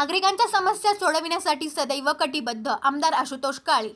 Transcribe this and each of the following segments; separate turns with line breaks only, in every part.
नागरिकांच्या समस्या सोडविण्यासाठी सदैव कटिबद्ध. आमदार आशुतोष काळे.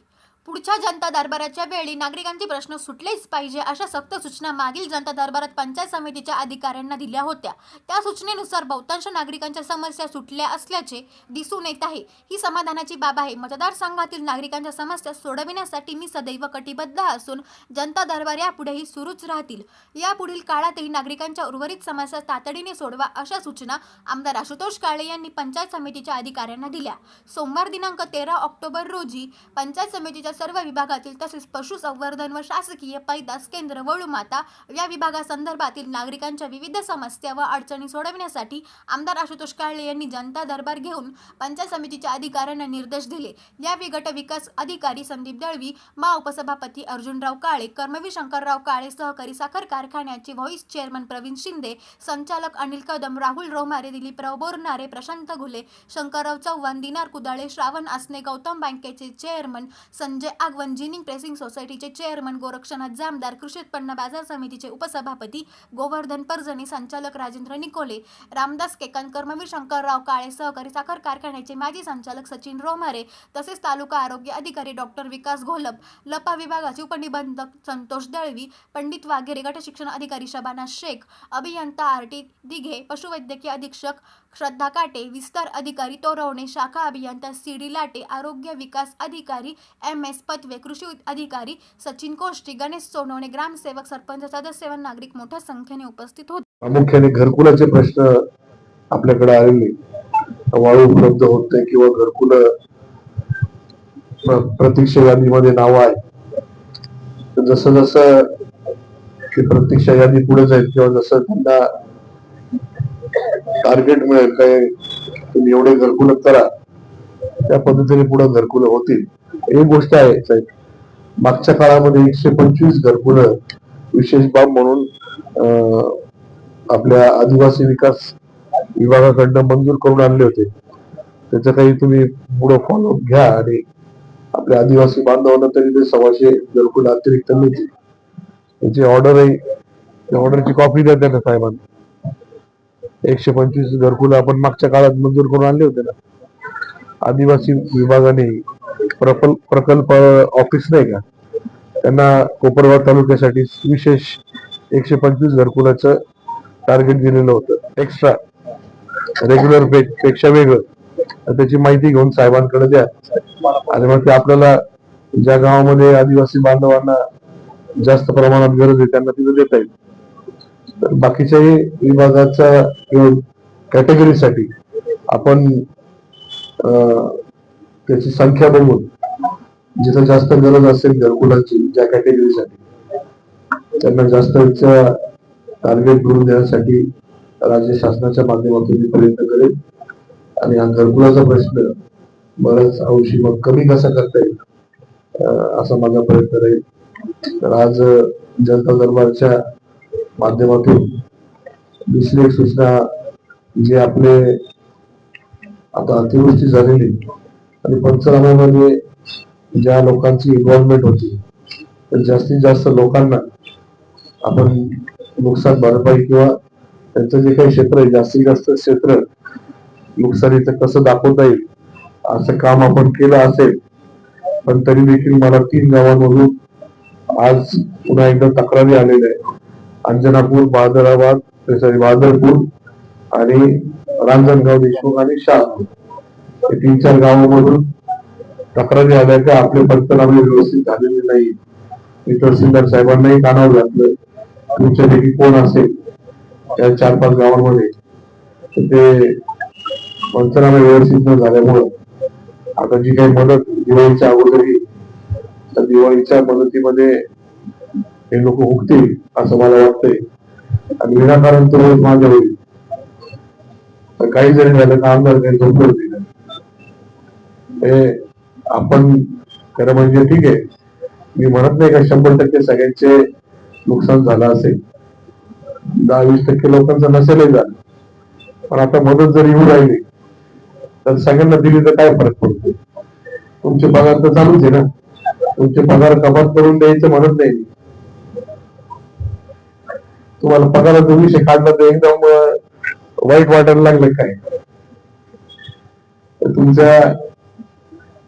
पुढच्या जनता दरबाराच्या वेळी नागरिकांचे प्रश्न सुटलेच पाहिजे अशा सक्त सूचना मागील जनता दरबारात पंचायत समितीच्या अधिकाऱ्यांना दिल्या होत्या. त्या सूचनेनुसार बहुतांश नागरिकांच्या समस्या सुटल्या असल्याचे दिसून येत आहे. ही समाधानाची बाब आहे. मतदारसंघातील नागरिकांच्या समस्या सोडविण्यासाठी मी सदैव कटिबद्ध असून जनता दरबार यापुढेही सुरूच राहतील. यापुढील काळातही नागरिकांच्या उर्वरित समस्या तातडीने सोडवा अशा सूचना आमदार आशुतोष काळे यांनी पंचायत समितीच्या अधिकाऱ्यांना दिल्या. सोमवार दिनांक तेरा ऑक्टोबर रोजी पंचायत समितीच्या सर्व विभागातील तसेच पशुसंवर्धन व शासकीय पैदास केंद्र वळूमाता या विभागासंदर्भातील नागरिकांच्या विविध समस्या व अडचणी सोडविण्यासाठी आमदार आशुतोष काळे यांनी जनता दरबार घेऊन पंचायत समितीच्या अधिकाऱ्यांना निर्देश दिले. यावेळी गट विकास अधिकारी संदीप दळवी मा उपसभापती अर्जुनराव काळे कर्मवीर शंकरराव काळे सहकारी साखर कारखान्याचे व्हॉइस चेअरमन प्रवीण शिंदे संचालक अनिल कदम राहुल रोमारे दिलीपराव बोरनारे प्रशांत घुले शंकरराव चव्हाण दिनार कुदाळे श्रावण आसने गौतम बँकेचे चेअरमन संजय म्हणजे आगवण जिनिंग प्रेसिंग सोसायटीचे चेअरमन गोरक्षनाथ जामदार कृषी उत्पन्न बाजार समितीचे उपसभापती गोवर्धन परजणी संचालक राजेंद्र निकोले रामदास केकन कर्मवीर शंकरराव काळे सहकारी साखर कारखान्याचे माजी संचालक सचिन रोमारे तसेच तालुका आरोग्य अधिकारी डॉक्टर विकास घोलप लपा विभागाचे उपनिबंधक संतोष दळवी पंडित वाघेरे गट शिक्षण अधिकारी शबाना शेख अभियंता आर टी दिघे पशुवैद्यकीय अधीक्षक श्रद्धा काटे विस्तार अधिकारी तोरवणे शाखा अभियंता सी डी लाटे आरोग्य विकास अधिकारी एम एस पत्वे कृषी अधिकारी सचिन कोष्टी गणेश सोनवणे ग्रामसेवक सरपंच सदस्य व नागरिक मोठ्या संख्येने उपस्थित होते.
प्रामुख्याने घरकुलाचे प्रश्न आपल्याकडे आलेले वाळू उपलब्ध होत नाही किंवा घरकुल प्रतीक्षा यादीमध्ये नाव आहे जसं जसं प्रतीक्षा यादी पुढे जाईल किंवा जसं त्यांना टार्गेट मिळेल काय? तुम्ही एवढे घरकुल करा. त्या पद्धतीने पुढे घरकुल होतील. एक गोष्ट आहे साहेब. मागच्या काळामध्ये एकशे पंचवीस घरकुल विशेष बाब म्हणून आपल्या आदिवासी विकास विभागाकडनं मंजूर करून आणले होते. त्याचं काही तुम्ही पुढे फॉलो घ्या आणि आपल्या आदिवासी बांधवांना तरी ते सव्वाशे घरकुल अतिरिक्त मिळतील. त्याची ऑर्डर आहे. त्या ऑर्डरची कॉपी द्या त्यांना साहेबांना. एकशे पंचवीस घरकुल आपण मागच्या काळात मंजूर करून आणले होते ना. आदिवासी विभागाने प्रकल्प प्रकल्प ऑफिस नाही का त्यांना कोपरगाव तालुक्यासाठी विशेष एकशे पंचवीस घरकुलाचं टार्गेट दिलेलं होतं. एक्स्ट्रा रेग्युलरपेक्षा वेगळं. तर त्याची माहिती घेऊन साहेबांकडे द्या. आणि मग ते आपल्याला ज्या गावामध्ये आदिवासी बांधवांना जास्त प्रमाणात गरज आहे त्यांना तिथं देता येईल. तर बाकीच्याही विभागाच्या कॅटेगरीसाठी आपण अं, त्याची संख्या बघून जिथं जास्त गरज असेल घरकुलाची ज्या कॅटेगरीसाठी त्यांना जास्त टार्गेट करून देण्यासाठी राज्य शासनाच्या माध्यमातून मी प्रयत्न करेन. आणि हा घरकुलाचा प्रश्न बराच अंशी मग कमी कसा करता येईल असा माझा प्रयत्न राहील. तर आज जनता दरबारच्या माध्यमातून दुसरी एक सूचना जे आपले आता अतिवृष्टी झालेली आणि पंचनाम्यामध्ये ज्या लोकांची इन्व्हॉल्वमेंट होती तर जास्तीत जास्त लोकांना आपण नुकसान भरपाई किंवा त्यांचं जे काही क्षेत्र आहे जास्तीत जास्त क्षेत्र नुकसानीचं कसं दाखवता येईल असं काम आपण केलं असेल पण तरी देखील मला तीन गावांमधून आज पुन्हा एकदा तक्रारी आलेल्या आहे अंजनापूर बहादराबाद सॉरी बहादरपूर आणि रांजणगाव देशमुख आणि शहापूर. हे तीन चार गावांमधून तक्रारी आल्या की आपले पंचनामे व्यवस्थित झालेले नाही मी तहसीलदार साहेबांनाही कानावर घातलं. तुमच्यापैकी कोण असेल? त्या चार पाच गावांमध्ये. तर ते पंचनामे व्यवस्थित न झाल्यामुळं आता जी काही मदत दिवाळीच्या अगोदरही तर दिवाळीच्या मदतीमध्ये हे लोक हुकतील असं मला वाटतंय. आणि विनाकारण तो रोज माझ्या होईल तर काही जरी झालं तर आमदार काही झोपलं दिलं हे आपण खरं म्हणजे ठीक आहे. मी म्हणत नाही का शंभर टक्के सगळ्यांचे नुकसान झालं असेल. दहा वीस टक्के लोकांचं नसेलही झालं. पण आता मदत जर येऊ राहिली तर सगळ्यांना दिली तर काय फरक पडतो? तुमचे पगार तर चालूच आहे ना. तुमचे पगार कपात करून द्यायचं म्हणत नाही तुम्हाला पगाराचा विषय काढला तर एकदम वाईट वाटायला लागलं काय? तर तुमच्या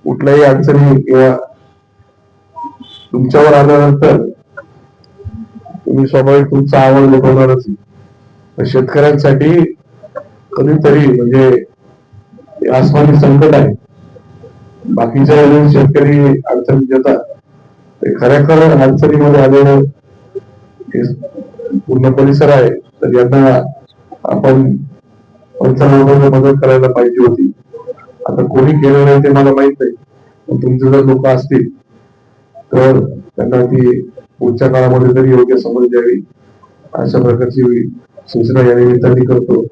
कुठल्याही अडचणी किंवा तुमच्यावर आल्यानंतर तुम्ही स्वाभाविक तुमचा आवड लपवणारच शेतकऱ्यांसाठी कधीतरी म्हणजे आसमानी संकट आहे. बाकीच्या वेळेस शेतकरी अडचणी देतात ते खऱ्याखर अडचणीमध्ये आलेलं पूर्ण परिसर आहे तर यांना आपण पंचनाम्यामध्ये मदत करायला पाहिजे होती. आता कोणी केलं नाही ते मला माहीत नाही पण तुमचे जर लोक असतील तर त्यांना ती पुढच्या काळामध्ये तरी योग्य समज द्यावी अशा प्रकारची सूचना या निमित्ताने करतो.